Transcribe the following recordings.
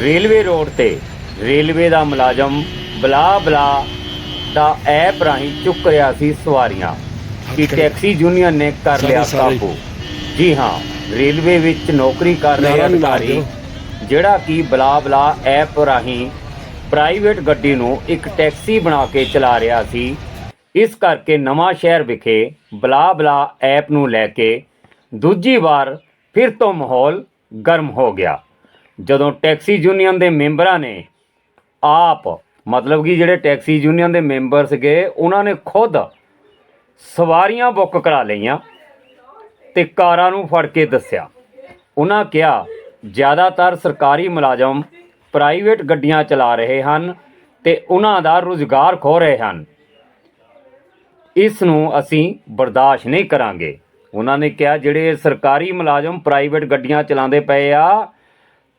Railway road ਤੇ railway ਦਾ ਮੁਲਾਜ਼ਮ ਬਲਾ ਬਲਾ ਦਾ ਐਪ ਰਾਹੀਂ ਚੁੱਕ ਰਿਹਾ ਸੀ ਸਵਾਰੀਆਂ। ਕਿ ਟੈਕਸੀ ਯੂਨੀਅਨ ਨੇ ਕਰ ਲਿਆ ਕਾਬੂ। ਜੀ ਹਾਂ ਰੇਲਵੇ ਵਿੱਚ ਨੌਕਰੀ ਕਰ ਰਹੇ ਅਧਿਕਾਰੀ। ਜਿਹੜਾ ਕਿ ਬਲਾ ਬਲਾ ਐਪ ਰਾਹੀਂ ਪ੍ਰਾਈਵੇਟ ਗੱਡੀ ਨੂੰ ਇੱਕ ਟੈਕਸੀ ਬਣਾ ਕੇ ਚਲਾ ਰਿਹਾ ਸੀ ਇਸ ਕਰਕੇ ਨਵਾਂ ਸ਼ਹਿਰ ਵਿਖੇ ਬਲਾ ਬਲਾ ਐਪ ਨੂੰ ਲੈ ਕੇ ਦੂਜੀ ਵਾਰ ਫਿਰ ਤੋਂ ਮਾਹੌਲ ਗਰਮ ਹੋ ਗਿਆ। ਜਦੋਂ ਟੈਕਸੀ ਯੂਨੀਅਨ ਦੇ ਮੈਂਬਰਾਂ ਨੇ ਆਪ, ਮਤਲਬ ਕਿ ਜਿਹੜੇ ਟੈਕਸੀ ਯੂਨੀਅਨ ਦੇ ਮੈਂਬਰ ਸੀਗੇ, ਉਹਨਾਂ ਨੇ ਖੁਦ ਸਵਾਰੀਆਂ ਬੁੱਕ ਕਰਾ ਲਈਆਂ ਤੇ ਕਾਰਾਂ ਨੂੰ ਫੜ ਕੇ ਦੱਸਿਆ। ਉਹਨਾਂ ਕਿਹਾ, ਜ਼ਿਆਦਾਤਰ ਸਰਕਾਰੀ ਮੁਲਾਜ਼ਮ ਪ੍ਰਾਈਵੇਟ ਗੱਡੀਆਂ ਚਲਾ ਰਹੇ ਹਨ ਤੇ ਉਹਨਾਂ ਦਾ ਰੁਜ਼ਗਾਰ ਖੋ ਰਹੇ ਹਨ। ਇਸ ਨੂੰ ਅਸੀਂ ਬਰਦਾਸ਼ਤ ਨਹੀਂ ਕਰਾਂਗੇ। ਉਹਨਾਂ ਨੇ ਕਿਹਾ, ਜਿਹੜੇ ਸਰਕਾਰੀ ਮੁਲਾਜ਼ਮ ਪ੍ਰਾਈਵੇਟ ਗੱਡੀਆਂ ਚਲਾਉਂਦੇ ਪਏ ਆ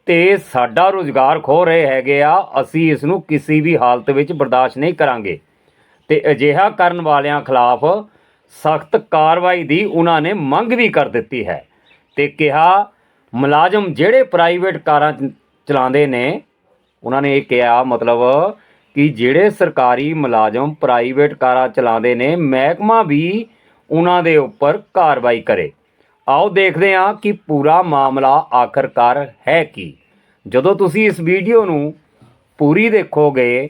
ਤੇ ਸਾਡਾ ਰੁਜ਼ਗਾਰ ਖੋ ਰਹੇ ਹੈਗੇ ਆ, ਅਸੀਂ ਇਸ ਨੂੰ ਕਿਸੇ ਵੀ ਹਾਲਤ ਵਿੱਚ ਬਰਦਾਸ਼ਤ ਨਹੀਂ ਕਰਾਂਗੇ। ਤੇ ਅਜਿਹਾ ਕਰਨ ਵਾਲਿਆਂ ਖਿਲਾਫ ਸਖਤ ਕਾਰਵਾਈ ਦੀ ਉਹਨਾਂ ਨੇ ਮੰਗ ਵੀ ਕਰ ਦਿੱਤੀ ਹੈ ਤੇ ਕਿਹਾ, ਮੁਲਾਜ਼ਮ ਜਿਹੜੇ ਪ੍ਰਾਈਵੇਟ ਕਾਰਾਂ ਚਲਾਉਂਦੇ ਨੇ, ਉਹਨਾਂ ਨੇ ਇਹ ਕਿਹਾ ਮਤਲਬ ਕਿ ਜਿਹੜੇ ਸਰਕਾਰੀ ਮੁਲਾਜ਼ਮ ਪ੍ਰਾਈਵੇਟ ਕਾਰਾਂ ਚਲਾਉਂਦੇ ਨੇ, ਮਹਿਕਮਾ ਵੀ ਉਹਨਾਂ ਦੇ ਉੱਪਰ ਕਾਰਵਾਈ ਕਰੇ। ਆਓ ਦੇਖਦੇ ਹਾਂ ਕਿ ਪੂਰਾ ਮਾਮਲਾ ਆਖਰਕਾਰ ਹੈ ਕੀ। ਜਦੋਂ ਤੁਸੀਂ ਇਸ ਵੀਡੀਓ ਨੂੰ ਪੂਰੀ ਦੇਖੋਗੇ,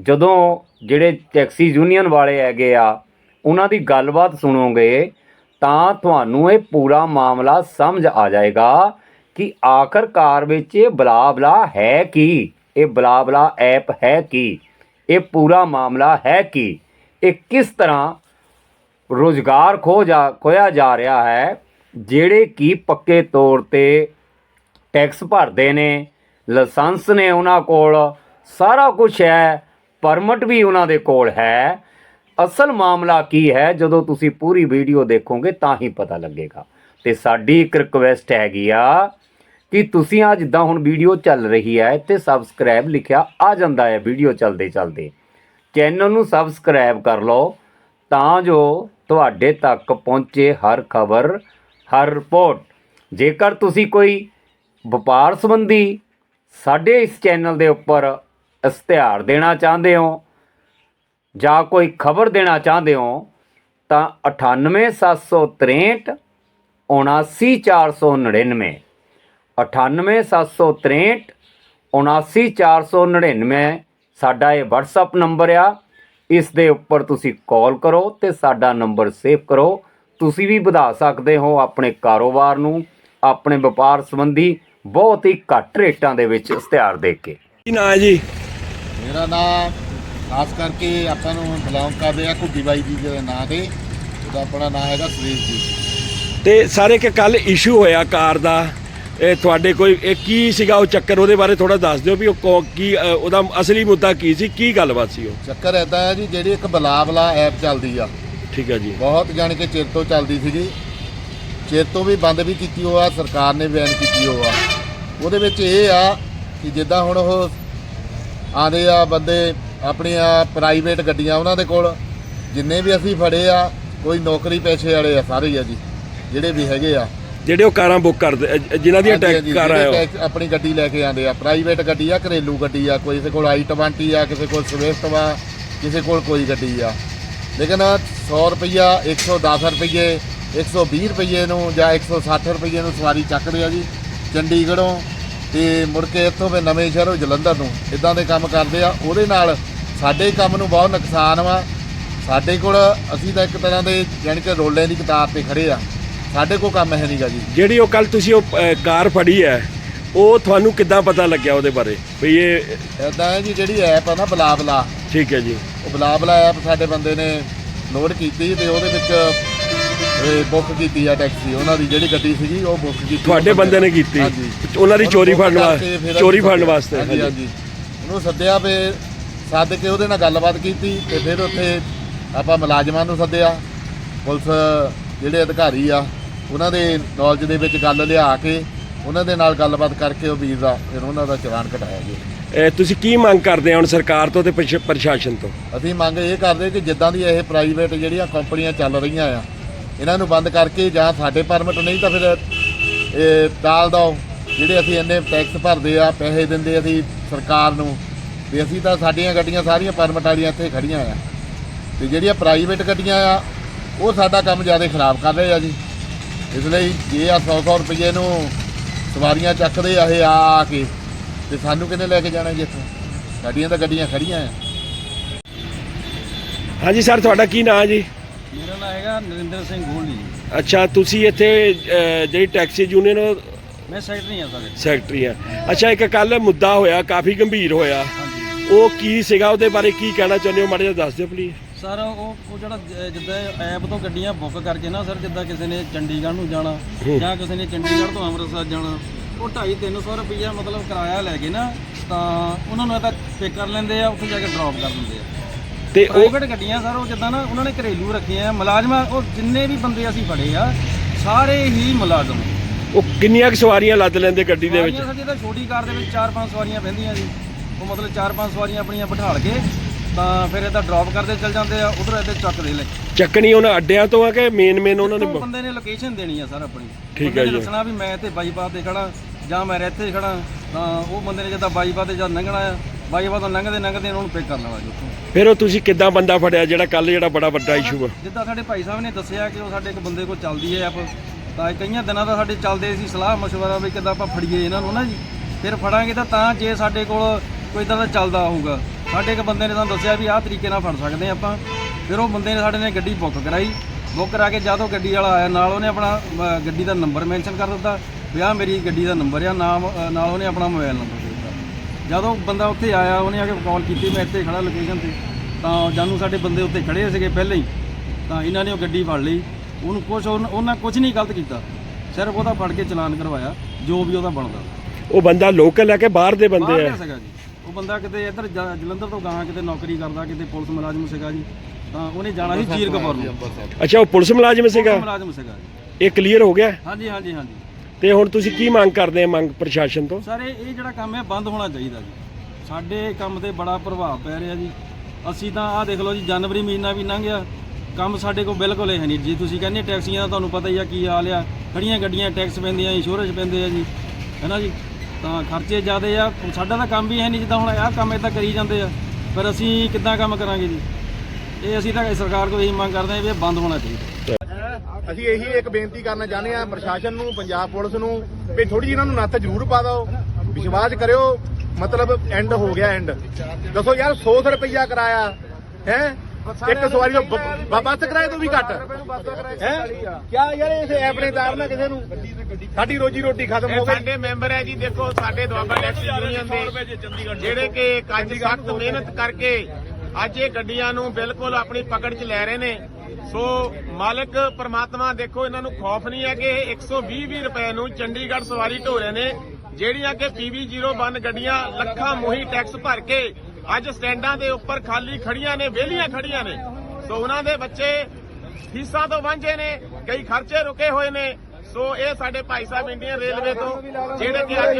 ਜਦੋਂ ਜਿਹੜੇ ਟੈਕਸੀ ਯੂਨੀਅਨ ਵਾਲੇ ਹੈਗੇ ਆ, ਉਹਨਾਂ ਦੀ ਗੱਲਬਾਤ ਸੁਣੋਗੇ, ਤਾਂ ਤੁਹਾਨੂੰ ਇਹ ਪੂਰਾ ਮਾਮਲਾ ਸਮਝ ਆ ਜਾਏਗਾ ਕਿ ਆਖਰਕਾਰ ਵਿੱਚ ਇਹ ਬਲਾ ਹੈ ਕੀ। ਇਹ ਬਲਾ ਐਪ ਹੈ ਕੀ? ਇਹ ਪੂਰਾ ਮਾਮਲਾ ਹੈ ਕੀ? ਇਹ ਕਿਸ ਤਰ੍ਹਾਂ ਰੋਜ਼ਗਾਰ ਖੋ ਜਾ ਖੋਇਆ ਜਾ ਰਿਹਾ ਹੈ? ਜਿਹੜੇ ਕਿ ਪੱਕੇ ਤੌਰ ਤੇ ਟੈਕਸ ਭਰਦੇ ਨੇ, ਲਾਇਸੈਂਸ ਨੇ ਉਹਨਾਂ ਕੋਲ, ਸਾਰਾ ਕੁਝ ਹੈ, ਪਰਮਿਟ ਵੀ ਉਹਨਾਂ ਦੇ ਕੋਲ ਹੈ। ਅਸਲ ਮਾਮਲਾ ਕੀ ਹੈ, ਜਦੋਂ ਤੁਸੀਂ ਪੂਰੀ ਵੀਡੀਓ ਦੇਖੋਗੇ ਤਾਂ ਹੀ ਪਤਾ ਲੱਗੇਗਾ। ਤੇ ਸਾਡੀ ਇੱਕ ਰਿਕੁਐਸਟ ਹੈਗੀ ਆ ਕਿ ਤੁਸੀਂ ਆ ਜਿੱਦਾਂ ਹੁਣ ਵੀਡੀਓ ਚੱਲ ਰਹੀ ਹੈ ਤੇ ਸਬਸਕ੍ਰਾਈਬ ਲਿਖਿਆ ਆ ਜਾਂਦਾ ਹੈ ਵੀਡੀਓ ਚੱਲਦੇ ਚੱਲਦੇ। ਚੈਨਲ ਨੂੰ ਸਬਸਕ੍ਰਾਈਬ ਕਰ ਲਓ ਤਾਂ ਜੋ ਤੁਹਾਡੇ ਤੱਕ ਪਹੁੰਚੇ ਹਰ ਖਬਰ ਹਰ ਰਿਪੋਰਟ ਜੇਕਰ ਤੁਸੀਂ ਕੋਈ ਵਪਾਰ ਸੰਬੰਧੀ ਸਾਡੇ ਇਸ ਚੈਨਲ ਦੇ ਉੱਪਰ ਇਸ਼ਤਿਹਾਰ ਦੇਣਾ ਚਾਹੁੰਦੇ ਹੋ ਜਾਂ ਕੋਈ ਖਬਰ ਦੇਣਾ ਚਾਹੁੰਦੇ ਹੋ, ਤਾਂ 98763 79499 98763 79499 ਸਾਡਾ ਇਹ WhatsApp ਨੰਬਰ ਆ। ਇਸ ਦੇ ਉੱਪਰ ਤੁਸੀਂ ਕਾਲ ਕਰੋ ਤੇ ਸਾਡਾ ਨੰਬਰ ਸੇਵ ਕਰੋ। ਤੁਸੀਂ ਵੀ ਵਧਾ ਸਕਦੇ ਹੋ ਆਪਣੇ ਕਾਰੋਬਾਰ ਨੂੰ ਆਪਣੇ ਵਪਾਰ ਸੰਬੰਧੀ ਬਹੁਤ ਹੀ ਘੱਟ ਰੇਟਾਂ ਦੇ ਵਿੱਚ ਇਸ਼ਤਿਹਾਰ ਦੇ ਕੇ। ਕੀ ਨਾਂ ਹੈ ਜੀ? ਮੇਰਾ ਨਾਮ ਖਾਸ ਕਰਕੇ ਆਪਾਂ ਨੂੰ ਬਿਲੋਂਗ ਕਰਦੇ ਆ ਘੁੱਗੀ ਬਾਈ ਜੀ ਦੇ ਨਾਂ ਤੇ। ਉਹਦਾ ਆਪਣਾ ਨਾਮ ਹੈਗਾ ਸੁਰੇਸ਼ ਜੀ। ਤੇ ਸਾਰੇ ਕਿ ਕੱਲ ਇਸ਼ੂ ਹੋਇਆ ਕਾਰ ਦਾ। ਇਹ ਤੁਹਾਡੇ ਕੋਈ ਇਹ ਕੀ ਸੀਗਾ ਉਹ ਚੱਕਰ? ਉਹਦੇ ਬਾਰੇ ਥੋੜਾ ਦੱਸ ਦਿਓ ਵੀ ਉਹ ਕੌ- ਕੀ ਅ, ਉਹਦਾ ਅਸਲੀ ਮੁੱਦਾ ਕੀ ਸੀ? ਕੀ ਗੱਲਬਾਤ ਸੀ ਉਹ? ਚੱਕਰ ਐਦਾਂ ਹੈ ਜੀ ਜਿਹੜੀ ਇੱਕ ਬਲਾਬਲਾ ਐਪ ਚੱਲਦੀ ਆ ਠੀਕ ਹੈ ਜੀ। ਬਹੁਤ ਜਾਣੀ ਕਿ ਚਿਰ ਤੋਂ ਚੱਲਦੀ ਸੀਗੀ। ਚਿਰ ਤੋਂ ਵੀ ਬੰਦ ਵੀ ਕੀਤੀ ਹੋਆ ਸਰਕਾਰ ਨੇ ਬੈਨ ਕੀਤੀ ਹੋਆ। ਉਹਦੇ ਵਿੱਚ ਇਹ ਆ ਕਿ ਜਿੱਦਾਂ ਹੁਣ ਉਹ ਆਂਦੇ ਆ ਬੰਦੇ ਆਪਣੀਆਂ ਪ੍ਰਾਈਵੇਟ ਗੱਡੀਆਂ ਉਹਨਾਂ ਦੇ ਕੋਲ ਜਿੰਨੇ ਵੀ ਅਸੀਂ ਫੜੇ ਆ ਕੋਈ ਨੌਕਰੀ ਪੈਸੇ ਵਾਲੇ ਆ ਸਾਰੇ ਹੀ ਆ ਜੀ ਜਿਹੜੇ ਵੀ ਹੈਗੇ ਆ। ਜਿਹੜੇ ਉਹ ਕਾਰਾਂ ਬੁੱਕ ਕਰਦੇ ਜਿਨ੍ਹਾਂ ਹਾਂਜੀ, ਟੈਕ ਕਾਰਾਂ ਜਿਹੜੇ ਆ ਉਹ। ਟੈਕਸ ਆਪਣੀ ਗੱਡੀ ਲੈ ਕੇ ਆਉਂਦੇ ਆ ਪ੍ਰਾਈਵੇਟ ਗੱਡੀ ਆ ਘਰੇਲੂ ਗੱਡੀ ਆ ਕੋਈ ਕਿਸੇ ਕੋਲ i20 ਆ ਕਿਸੇ ਕੋਲ ਸਵਿਫਟ ਵਾ ਕਿਸੇ ਕੋਲ ਕੋਈ ਗੱਡੀ ਆ। ਲੇਕਿਨ 100 ਰੁਪਈਆ 110 ਰੁਪਏ 120 ਰੁਪਈਏ ਨੂੰ ਜਾਂ 160 ਰੁਪਈਏ ਨੂੰ ਸਵਾਰੀ ਚੱਕਦੇ ਆ ਜੀ ਚੰਡੀਗੜ੍ਹੋਂ ਤੇ ਮੁੜ ਕੇ ਇੱਥੋਂ ਫਿਰ ਨਵੇਂ ਸ਼ਹਿਰੋਂ ਜਲੰਧਰ ਨੂੰ। ਇਦਾਂ ਦੇ ਕੰਮ ਕਰਦੇ ਆ ਉਹਦੇ ਨਾਲ ਸਾਡੇ ਕੰਮ ਨੂੰ ਬਹੁਤ ਨੁਕਸਾਨ ਵਾ। ਸਾਡੇ ਕੋਲ ਅਸੀਂ ਤਾਂ ਇੱਕ ਤਰ੍ਹਾਂ ਦੇ ਜਾਣੀ ਕਿ ਰੋਲੇ ਦੀ ਕਿਤਾਬ ਤੇ ਖੜੇ ਆ। ਸਾਡੇ ਕੋਲ ਕੰਮ ਹੈ ਨਹੀਂਗਾ ਜੀ। ਜਿਹੜੀ ਉਹ ਕੱਲ ਤੁਸੀਂ ਉਹ ਅ, ਕਾਰ ਫੜੀ ਹੈ ਉਹ ਤੁਹਾਨੂੰ ਕਿੱਦਾਂ ਪਤਾ ਲੱਗਿਆ ਉਹਦੇ ਬਾਰੇ? ਵੀ ਇਹ ਇਦਾਂ ਹੈ ਜੀ ਜਿਹੜੀ ਐਪ ਆ ਨਾ ਬਲਾਬਲਾ। ਠੀਕ ਹੈ ਜੀ। ਉਹ ਬਲਾਬਲਾ ਐਪ ਸਾਡੇ ਬੰਦੇ ਨੇ ਲੋਡ ਕੀਤੀ ਤੇ ਉਹਦੇ ਵਿੱਚ ਬੁੱਕ ਕੀਤੀ ਆ ਟੈਕਸੀ ਉਹਨਾਂ ਦੀ ਜਿਹੜੀ ਗੱਡੀ ਸੀਗੀ ਉਹ ਬੁੱਕ ਕੀਤੀ ਤੁਹਾਡੇ ਬੰਦੇ ਨੇ ਕੀਤੀ? ਹਾਂਜੀ। ਉਹਨਾਂ ਦੀ ਚੋਰੀ ਫੜਨ ਵਾਸਤੇ ਚੋਰੀ ਫੜਨ ਵਾਸਤੇ ਹਾਂਜੀ ਹਾਂਜੀ। ਉਹਨੂੰ ਸੱਦਿਆ ਫੇ ਸੱਦ ਕੇ ਉਹਦੇ ਨਾਲ ਗੱਲਬਾਤ ਕੀਤੀ ਤੇ ਫਿਰ ਉੱਥੇ ਆਪਾਂ ਮੁਲਾਜ਼ਮਾਂ ਨੂੰ ਸੱਦਿਆ। ਪੁਲਿਸ ਜਿਹੜੇ ਅਧਿਕਾਰੀ ਆ ਉਹਨਾਂ ਦੇ ਨੌਲੇਜ ਦੇ ਵਿੱਚ ਗੱਲ ਲਿਆ ਕੇ ਉਹਨਾਂ ਦੇ ਨਾਲ ਗੱਲਬਾਤ ਕਰਕੇ ਉਹ ਵੀਰ ਦਾ ਫਿਰ ਉਹਨਾਂ ਦਾ ਚਲਾਨ ਕਟਾਇਆ ਜੀ। ਇਹ ਤੁਸੀਂ ਕੀ ਮੰਗ ਕਰਦੇ ਆ ਹੁਣ ਸਰਕਾਰ ਤੋਂ ਤੇ ਪ੍ਰਸ਼- ਪ੍ਰਸ਼ਾਸਨ ਤੋਂ? ਅਸੀਂ ਮੰਗ ਇਹ ਕਰਦੇ ਕਿ ਜਿੱਦਾਂ ਦੀ ਇਹ ਪ੍ਰਾਈਵੇਟ ਜਿਹੜੀਆਂ ਕੰਪਨੀਆਂ ਚੱਲ ਰਹੀਆਂ ਆ ਇਹਨਾਂ ਨੂੰ ਬੰਦ ਕਰਕੇ ਜਾਂ ਸਾਡੇ ਪਰਮਿਟ ਨਹੀਂ ਤਾਂ ਫਿਰ ਇਹ ਟਾਲ ਦਿਓ ਜਿਹੜੇ ਅਸੀਂ ਇੰਨੇ ਟੈਕਸ ਭਰਦੇ ਆ ਪੈਸੇ ਦਿੰਦੇ ਅਸੀਂ ਸਰਕਾਰ ਨੂੰ ਵੀ ਅਸੀਂ ਤਾਂ ਸਾਡੀਆਂ ਗੱਡੀਆਂ ਸਾਰੀਆਂ ਪਰਮਿਟ ਵਾਲੀਆਂ ਇੱਥੇ ਖੜੀਆਂ ਆ। ਤੇ ਜਿਹੜੀਆਂ ਪ੍ਰਾਈਵੇਟ ਗੱਡੀਆਂ ਆ ਉਹ ਸਾਡਾ ਕੰਮ ਜ਼ਿਆਦਾ ਖਰਾਬ ਕਰ ਰਹੇ ਆ ਜੀ। ਇਸ ਲਈ ਜੇ ਆ 100-100 ਰੁਪਏ ਨੂੰ ਸਵਾਰੀਆਂ ਚੱਕਦੇ ਆ ਇਹ ਆ ਆ ਕੇ ਤੇ ਸਾਨੂੰ ਕਿੰਨੇ ਲੈ ਕੇ ਜਾਣਾ ਜੀ ਇੱਥੋਂ? ਸਾਡੀਆਂ ਤਾਂ ਗੱਡੀਆਂ ਖੜੀਆਂ ਆ। ਹਾਂਜੀ ਸਰ ਤੁਹਾਡਾ ਕੀ ਨਾਮ ਜੀ? ਮੇਰਾ ਨਾਮ ਹੈਗਾ ਨਰਿੰਦਰ ਸਿੰਘ ਗੋਲਡੀ ਅੱਛਾ ਤੁਸੀਂ ਇੱਥੇ ਅਹ, ਜਿਹੜੀ ਟੈਕਸੀ ਯੂਨੀਅਨ ਮੈਂ ਸੈਕਟਰੀ ਹਾਂ ਸਰ। ਸੈਕਟਰੀ ਆ। ਅੱਛਾ ਇੱਕ ਕੱਲ ਮੁੱਦਾ ਹੋਇਆ ਕਾਫੀ ਗੰਭੀਰ ਹੋਇਆ। ਹਾਂਜੀ। ਉਹ ਕੀ ਸੀਗਾ ਉਹਦੇ ਬਾਰੇ ਕੀ ਕਹਿਣਾ ਚਾਹੁੰਦੇ ਹੋ? ਮਾੜਾ ਜਿਹਾ ਦੱਸ ਦਿਓ ਪਲੀਜ਼ ਸਰ ਉਹ ਉਹ ਜਿਹੜਾ ਜ- ਜਿੱਦਾਂ ਐਪ ਤੋਂ ਗੱਡੀਆਂ ਬੁੱਕ ਕਰਕੇ ਨਾ ਸਰ ਜਿੱਦਾਂ ਕਿਸੇ ਨੇ ਚੰਡੀਗੜ੍ਹ ਨੂੰ ਜਾਣਾ ਜਾਂ ਕਿਸੇ ਨੇ ਚੰਡੀਗੜ੍ਹ ਤੋਂ ਅੰਮ੍ਰਿਤਸਰ ਜਾਣਾ ਉਹ 2.5 300 ਰੁਪਈਆ ਮਤਲਬ ਕਿਰਾਇਆ ਲੈ ਕੇ ਨਾ ਤਾਂ ਉਹਨਾਂ ਨੂੰ ਇਹ ਤਾਂ ਪਿਕ ਕਰ ਲੈਂਦੇ ਆ ਉੱਥੇ ਜਾ ਕੇ ਡ੍ਰੌਪ ਕਰ ਦਿੰਦੇ ਆ। ਤੇ ਉਹ ਪ੍ਰਾਈਵੇਟ ਗੱਡੀਆਂ ਸਰ ਉਹ ਜਿੱਦਾਂ ਨਾ ਉਹਨਾਂ ਨੇ ਘਰੇਲੂ ਰੱਖੀਆਂ ਆ ਮੁਲਾਜ਼ਮਾਂ ਉਹ ਜਿੰਨੇ ਵੀ ਬੰਦੇ ਅਸੀਂ ਫੜੇ ਆ ਸਾਰੇ ਹੀ ਮੁਲਾਜ਼ਮ। ਉਹ ਕਿੰਨੀਆਂ ਕੁ ਸਵਾਰੀਆਂ ਲੱਦ ਲੈਂਦੇ ਗੱਡੀ ਦੇ ਵਿੱਚ? ਸਵਾਰੀਆਂ ਛੋਟੀ ਕਾਰ ਦੇ ਵਿੱਚ 4-5 ਸਵਾਰੀਆਂ ਬਹਿੰਦੀਆਂ ਜੀ ਉਹ ਮਤਲਬ 4-5 ਸਵਾਰੀਆਂ ਆਪਣੀਆਂ ਬਿਠਾਲ ਕੇ ਤਾਂ ਫਿਰ ਇਹਦਾ ਡ੍ਰੌਪ ਕਰਦੇ ਚੱਲ ਜਾਂਦੇ ਆ ਉਧਰ ਇਹਦੇ ਚੱਕਦੇ ਲੈ। ਚੱਕਣੀ ਉਹਨਾਂ ਅੱਡਿਆਂ ਤੋਂ ਆ ਕਿ ਮੇਨ ਮੇਨ ਉਹਨਾਂ ਨੇ ਉਹ ਬੰਦੇ ਨੇ ਲੋਕੇਸ਼ਨ ਦੇਣੀ ਆ ਸਰ ਆਪਣੀ। ਠੀਕ ਹੈ ਜੀ। ਦੱਸਣਾ ਵੀ ਮੈਂ ਇੱਥੇ ਬਾਈਪਾਸ ਤੇ ਖੜਾ ਜਾਂ ਮੈਂ ਇੱਥੇ ਖੜਾ ਤਾਂ ਉਹ ਬੰਦੇ ਨੇ ਜਦੋਂ ਬਾਈਪਾਸ ਤੇ ਜਦ ਲੰਘਣਾ ਆ ਬਾਈਪਾਸ ਤੋਂ ਲੰਘਦੇ ਲੰਘਦੇ ਉਹਨਾਂ ਨੂੰ ਪਿਕ ਕਰ ਲੈਣਾ ਜੀ ਉੱਥੋਂ। ਫਿਰ ਉਹ ਤੁਸੀਂ ਕਿੱਦਾਂ ਬੰਦਾ ਫੜਿਆ ਜਿਹੜਾ ਕੱਲ ਜਿਹੜਾ ਬੜਾ ਵੱਡਾ ਇਸ਼ੂ ਆ? ਜਿੱਦਾਂ ਸਾਡੇ ਭਾਈ ਸਾਹਿਬ ਨੇ ਦੱਸਿਆ ਕਿ ਉਹ ਸਾਡੇ ਇੱਕ ਬੰਦੇ ਕੋਲ ਚੱਲਦੀ ਹੈ ਐਪ ਤਾਂ ਕਈਆਂ ਦਿਨਾਂ ਦਾ ਸਾਡੇ ਚੱਲਦੇ ਸੀ ਸਲਾਹ ਮਸ਼ਵਰਾ ਵੀ ਕਿੱਦਾਂ ਆਪਾਂ ਫੜੀਏ ਇਹਨਾਂ ਨੂੰ ਨਾ ਜੀ। ਫਿਰ ਫੜਾਂਗੇ ਤਾਂ ਤਾਂ ਜੇ ਸਾਡੇ ਕੋਲ ਕੋਈ ਇਦਾਂ ਦਾ ਚੱਲਦਾ ਹੋਊਗਾ। ਸਾਡੇ ਇੱਕ ਬੰਦੇ ਨੇ ਸਾਨੂੰ ਦੱਸਿਆ ਵੀ ਆਹ ਤਰੀਕੇ ਨਾਲ ਫੜ ਸਕਦੇ ਹਾਂ ਆਪਾਂ। ਫਿਰ ਉਹ ਬੰਦੇ ਨੇ ਸਾਡੇ ਨੇ ਗੱਡੀ ਬੁੱਕ ਕਰਾਈ। ਬੁੱਕ ਕਰਾ ਕੇ ਜਦੋਂ ਗੱਡੀ ਵਾਲਾ ਆਇਆ ਨਾਲ ਉਹਨੇ ਆਪਣਾ ਅ, ਗੱਡੀ ਦਾ ਨੰਬਰ ਮੈਂਸ਼ਨ ਕਰ ਦਿੱਤਾ ਵੀ ਆਹ ਮੇਰੀ ਗੱਡੀ ਦਾ ਨੰਬਰ ਆ ਨਾਮ ਅ, ਨਾਲ ਉਹਨੇ ਆਪਣਾ ਮੋਬਾਈਲ ਨੰਬਰ ਦੇ ਦਿੱਤਾ। ਜਦੋਂ ਬੰਦਾ ਉੱਥੇ ਆਇਆ ਉਹਨੇ ਆ ਕੇ ਕਾਲ ਕੀਤੀ ਮੈਂ ਇੱਥੇ ਖੜਾ ਲੋਕੇਸ਼ਨ ਤੇ। ਤਾਂ ਜਾਨੂੰ ਸਾਡੇ ਬੰਦੇ ਉੱਤੇ ਖੜੇ ਸੀਗੇ ਪਹਿਲਾਂ ਹੀ। ਤਾਂ ਇਹਨਾਂ ਨੇ ਉਹ ਗੱਡੀ ਫੜ ਲਈ। ਉਹਨੂੰ ਕੁਝ ਉਹਨਾਂ ਕੁਝ ਨਹੀਂ ਗਲਤ ਕੀਤਾ। ਸਿਰਫ ਉਹਦਾ ਫੜ ਕੇ ਚਲਾਨ ਕਰਵਾਇਆ ਜੋ ਵੀ ਉਹਦਾ ਬਣਦਾ। ਉਹ ਬੰਦਾ ਲੋਕਲ ਹੈ ਕਿ ਬਾਹਰ ਦੇ ਬੰਦੇ ਬਾਹਰ ਆ? ਦਾ ਸੀਗਾ ਜੀ। ਉਹ ਬੰਦਾ ਕਿਤੇ ਇੱਧਰ ਜ- ਜਲੰਧਰ ਤੋਂ ਗਾਂ ਕਿਤੇ ਨੌਕਰੀ ਕਰਦਾ ਕਿਤੇ ਪੁਲਿਸ ਮੁਲਾਜ਼ਮ ਸੀਗਾ ਜੀ ਤਾਂ ਉਹਨੇ ਜਾਣਾ ਸੀ ਜੀਰਕਪੁਰ ਨੂੰ। ਅੱਛਾ ਉਹ ਪੁਲਿਸ ਮੁਲਾਜ਼ਮ ਪੁਲਿਸ ਸੀਗਾ? ਮੁਲਾਜ਼ਮ ਸੀਗਾ ਜੀ। ਇਹ ਕਲੀਅਰ ਹੋ ਗਿਆ? ਹਾਂਜੀ ਹਾਂਜੀ ਹਾਂਜੀ। ਤੇ ਹੁਣ ਤੁਸੀਂ ਕੀ ਮੰਗ ਕਰਦੇ ਆ ਮੰਗ ਪ੍ਰਸ਼ਾਸਨ ਤੋਂ? ਸਰ ਇਹ ਇਹ ਜਿਹੜਾ ਕੰਮ ਹੈ ਬੰਦ ਹੋਣਾ ਚਾਹੀਦਾ ਜੀ। ਸਾਡੇ ਕੰਮ ਤੇ ਬੜਾ ਪ੍ਰਭਾਵ ਪੈ ਰਿਹਾ ਜੀ। ਅਸੀਂ ਤਾਂ ਆਹ ਦੇਖ ਲਓ ਜੀ ਜਨਵਰੀ ਮਹੀਨਾ ਵੀ ਲੰਘ ਗਿਆ। ਕੰਮ ਸਾਡੇ ਕੋਲ ਬਿਲਕੁਲ ਹੈ ਨਹੀਂ ਜੀ। ਤੁਸੀਂ ਕਹਿੰਦੇ ਟੈਕਸੀਆਂ ਦਾ ਤੁਹਾਨੂੰ ਪਤਾ ਹੀ ਆ ਕੀ ਹਾਲ ਆ। ਖੜੀਆਂ ਗੱਡੀਆਂ ਟੈਕਸ ਪੈਂਦੀਆਂ ਇੰਸ਼ੋਰੈਂਸ ਪੈਂਦੇ ਆ ਜੀ। ਹੈਨਾ ਜੀ? ਤਾਂ ਖਰਚੇ ਜ਼ਿਆਦੇ ਆ ਸਾਡਾ ਤਾਂ ਕੰਮ ਵੀ ਹੈ ਨਹੀਂ ਜਿੱਦਾਂ ਹੁਣ ਆਹ ਕੰਮ ਇਦਾਂ ਕਰੀ ਜਾਂਦੇ ਆ। ਪਰ ਅਸੀਂ ਕਿੱਦਾਂ ਕੰਮ ਕਰਾਂਗੇ ਜੀ? ਇਹ ਅਸੀਂ ਤਾਂ ਸਰਕਾਰ ਕੋਲ ਇਹੀ ਮੰਗ ਕਰਦੇ ਹਾਂ ਵੀ ਇਹ ਬੰਦ ਹੋਣਾ ਚਾਹੀਦਾ। ਅਸੀਂ ਇਹੀ ਇੱਕ ਬੇਨਤੀ ਕਰਨਾ ਚਾਹੁੰਦੇ ਆ ਪ੍ਰਸ਼ਾਸਨ ਨੂੰ, ਪੰਜਾਬ ਪੁਲਿਸ ਨੂੰ, ਵੀ ਥੋੜੀ ਜਿਹੀ ਇਹਨਾਂ ਨੂੰ ਨੱਥ ਜ਼ਰੂਰ ਪਾ ਦਿਓ। ਵਿਸ਼ਵਾਸ ਕਰਿਓ, ਮਤਲਬ ਐਂਡ ਹੋ ਗਿਆ ਐਂਡ ਦੱਸੋ ਯਾਰ 100 ਰੁਪਈਆ ਕਰਾਇਆ, ਹੈ? ਇੱਕ ਸਵਾਰੀ ਤੋਂ ਬੱਸ ਕਿਰਾਏ ਤੋਂ ਵੀ ਘੱਟ। ਹੈ? ਕਿਆ ਯਾਰ ਇਸ ਐਪ ਨੇ ਤਾਰਨਾ ਕਿਸੇ ਨੂੰ ਸਾਡੀ ਰੋਜੀ ਰੋਟੀ ਖਤਮ ਹੋ ਗਈ। ਸਾਡੇ ਮੈਂਬਰ ਹੈ ਜੀ ਦੇਖੋ ਸਾਡੇ ਦੁਆਬਾ ਟੈਕਸੀ ਯੂਨੀਅਨ ਦੇ। ਜਿਹੜੇ ਕਿ ਅੱਜ ਸਖਤ ਮਿਹਨਤ ਕਰਕੇ ਅੱਜ ਇਹ ਗੱਡੀਆਂ ਨੂੰ ਬਿਲਕੁਲ ਆਪਣੀ ਪਕੜ 'ਚ ਲੈ ਰਹੇ ਨੇ। ਸੋ ਮਾਲਕ ਪ੍ਰਮਾਤਮਾ ਦੇਖੋ ਇਹਨਾਂ ਨੂੰ ਖੌਫ ਨਹੀਂ ਹੈ ਕਿ ਇਹ 120 ਵੀਹ ਰੁਪਏ ਨੂੰ ਚੰਡੀਗੜ੍ਹ ਸਵਾਰੀ ਢੋ ਰਹੇ ਨੇ ਜਿਹੜੀਆਂ ਕਿ PV01 ਗੱਡੀਆਂ ਲੱਖਾਂ ਮੋਹੀ ਟੈਕਸ ਭਰ ਕੇ ਅੱਜ ਸਟੈਂਡਾਂ ਦੇ ਉੱਪਰ ਖਾਲੀ ਖੜੀਆਂ ਨੇ ਵਿਹਲੀਆਂ ਖੜੀਆਂ ਨੇ। ਸੋ ਉਹਨਾਂ ਦੇ ਬੱਚੇ ਫੀਸਾਂ ਤੋਂ ਵਾਂਝੇ ਨੇ ਕਈ ਖਰਚੇ ਰੁਕੇ ਹੋਏ ਨੇ। ਸੋ ਇਹ ਸਾਡੇ ਭਾਈ ਸਾਹਿਬ ਇੰਡੀਅਨ ਰੇਲਵੇ ਤੋਂ ਜਿਹੜੇ ਕਿ ਅੱਜ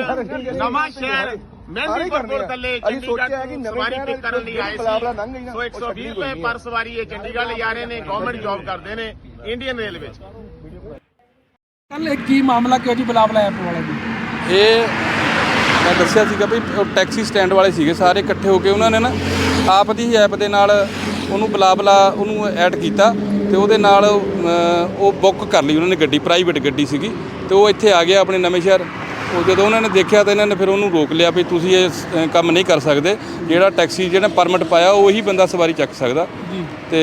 ਨਵਾਂ ਸ਼ਹਿਰ ਮਹਿੰਦੀਪੁਰ ਪੁਲ ਥੱਲੇ ਚੰਡੀਗੜ੍ਹ ਸਵਾਰੀ ਪਿਕ ਕਰਨ ਲਈ ਆਏ ਸੀ। ਸੋ 120 ਰੁਪਏ ਪਰ ਸਵਾਰੀ ਇਹ ਚੰਡੀਗੜ੍ਹ ਲਈ ਆ ਰਹੇ ਨੇ ਗਵਰਨਮੈਂਟ ਜੌਬ ਕਰਦੇ ਨੇ ਇੰਡੀਅਨ ਰੇਲਵੇ 'ਚ। ਕੱਲ ਕੀ ਮਾਮਲਾ ਕਿਉਂ ਜੀ ਬਲਾਬਲਾ ਐਪ ਵਾਲਾ ਜੀ ਇਹ ਮੈਂ ਦੱਸਿਆ ਸੀਗਾ ਵੀ ਉਹ ਟੈਕਸੀ ਸਟੈਂਡ ਵਾਲੇ ਸੀਗੇ ਸਾਰੇ ਇਕੱਠੇ ਹੋ ਕੇ, ਉਹਨਾਂ ਨੇ ਨਾ ਆਪ ਦੀ ਹੀ ਐਪ ਦੇ ਨਾਲ ਉਹਨੂੰ ਬਲਾ ਬਲਾ ਉਹਨੂੰ ਐਡ ਕੀਤਾ ਤੇ ਉਹਦੇ ਨਾਲ ਉਹ ਬੁੱਕ ਕਰ ਲਈ, ਉਹਨਾਂ ਨੇ ਗੱਡੀ ਪ੍ਰਾਈਵੇਟ ਗੱਡੀ ਸੀਗੀ ਤੇ ਉਹ ਇੱਥੇ ਆ ਗਿਆ ਆਪਣੇ ਨਵੇਂ ਸ਼ਹਿਰ। ਉਹ ਜਦੋਂ ਉਹਨਾਂ ਨੇ ਦੇਖਿਆ ਤਾਂ ਇਹਨਾਂ ਨੇ ਫਿਰ ਉਹਨੂੰ ਰੋਕ ਲਿਆ ਵੀ ਤੁਸੀਂ ਇਹ ਸ- ਕੰਮ ਨਹੀਂ ਕਰ ਸਕਦੇ। ਜਿਹੜਾ ਟੈਕਸੀ ਜਿਹੜਾ ਪਰਮਿਟ ਪਾਇਆ ਉਹੀ ਬੰਦਾ ਸਵਾਰੀ ਚੱਕ ਸਕਦਾ। ਤੇ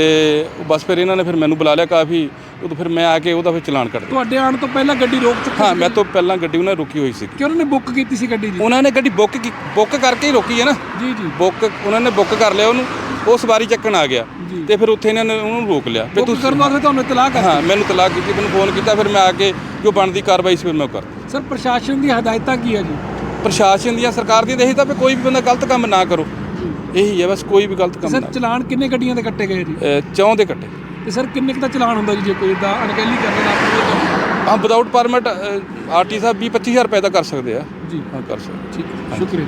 ਬਸ ਫਿਰ ਇਹਨਾਂ ਨੇ ਫਿਰ ਮੈਨੂੰ ਬੁਲਾ ਲਿਆ ਕਾਫੀ ਉਦੋਂ ਫਿਰ ਮੈਂ ਆ ਕੇ ਉਹਦਾ ਫਿਰ ਚਲਾਨ ਕੱਟ ਦਿੱਤਾ। ਤੁਹਾਡੇ ਆਉਣ ਤੋਂ ਪਹਿਲਾਂ ਗੱਡੀ ਰੋਕ ਚੁੱਕੀ ਹਾਂ ਮੈਂ ਤੋਂ ਪਹਿਲਾਂ ਗੱਡੀ ਉਹਨਾਂ ਨੇ ਰੁਕੀ ਹੋਈ ਸੀ ਕਿ ਉਹਨਾਂ ਨੇ ਬੁੱਕ ਕੀਤੀ ਸੀ ਗੱਡੀ ਜੀ ਉਹਨਾਂ ਨੇ ਗੱਡੀ ਬੁੱਕ ਕੀ- ਬੁੱਕ ਕਰਕੇ ਹੀ ਰੋਕੀ ਹੈ ਨਾ। ਜੀ ਜੀ। ਬੁੱਕ ਉਹਨਾਂ ਨੇ ਬੁੱਕ ਕਰ ਲਿਆ ਉਹਨੂੰ ਉਹ ਸਵਾਰੀ ਚੱਕਣ ਆ ਗਿਆ। ਜੀ। ਤੇ ਫਿਰ ਉੱਥੇ ਇਹਨਾਂ ਨੇ ਉਹਨੂੰ ਰੋਕ ਲਿਆ। ਵੀ ਬੁੱਕ ਤੁਸੀਂ ਕਰਨ ਵਾਸਤੇ ਤੁਹਾਨੂੰ ਇਤਲਾਹ ਕਰ ਹਾਂ ਮੈਨੂੰ ਤਲਾਕ ਕੀਤੀ ਮੈਨੂੰ ਫੋਨ ਕੀਤਾ ਫਿਰ ਮੈਂ ਆ ਕੇ ਜੋ ਬਣਦੀ ਕਾਰਵਾਈ ਸੀ ਫਿਰ ਮੈਂ ਉਹ ਕਰ ਦਿੱਤੀ। ਸਰ ਪ੍ਰਸ਼ਾਸਨ ਦੀ ਹਦਾਇਤਾਂ ਕੀ ਹੈ ਜੀ? ਪ੍ਰਸ਼ਾਸਨ ਦੀਆਂ ਸਰਕਾਰ ਦੀ ਦੇਖੀ ਤਾਂ ਵੀ ਕੋਈ ਵੀ ਬੰਦਾ ਗਲਤ ਕੰਮ ਨਾ ਕਰੋ। ਇਹੀ ਹੈ ਬਸ ਕੋਈ ਵੀ ਗਲਤ ਕੰਮ ਸਰ ਨਾ। ਚਲਾਨ ਕਿੰਨੇ ਗੱਡੀਆਂ ਦੇ ਕੱਟੇ ਗਏ ਜੀ? ਅਹ ਚੌਂ ਦੇ ਕੱਟੇ। ਤੇ ਸਰ ਕਿੰਨੇ ਕੁ ਦਾ ਚਲਾਨ ਹੁੰਦਾ ਜੀ ਜੇ ਕੋਈ ਇਦਾਂ ਅਣਗਹਿਲੀ ਕਰਨ ਦਾ ਆਪਣੀ ਹਾਂ ਵਿਦਆਊਟ ਪਰਮਿਟ ਆਰਟੀ ਸਾਹਿਬ 20 25000 ਰੁਪਏ ਦਾ ਕਰ ਸਕਦੇ ਆ। ਜੀ। ਹਾਂ ਕਰ ਸਕਦੇ। ਠੀਕ ਸ਼ੁਕਰੀਆ।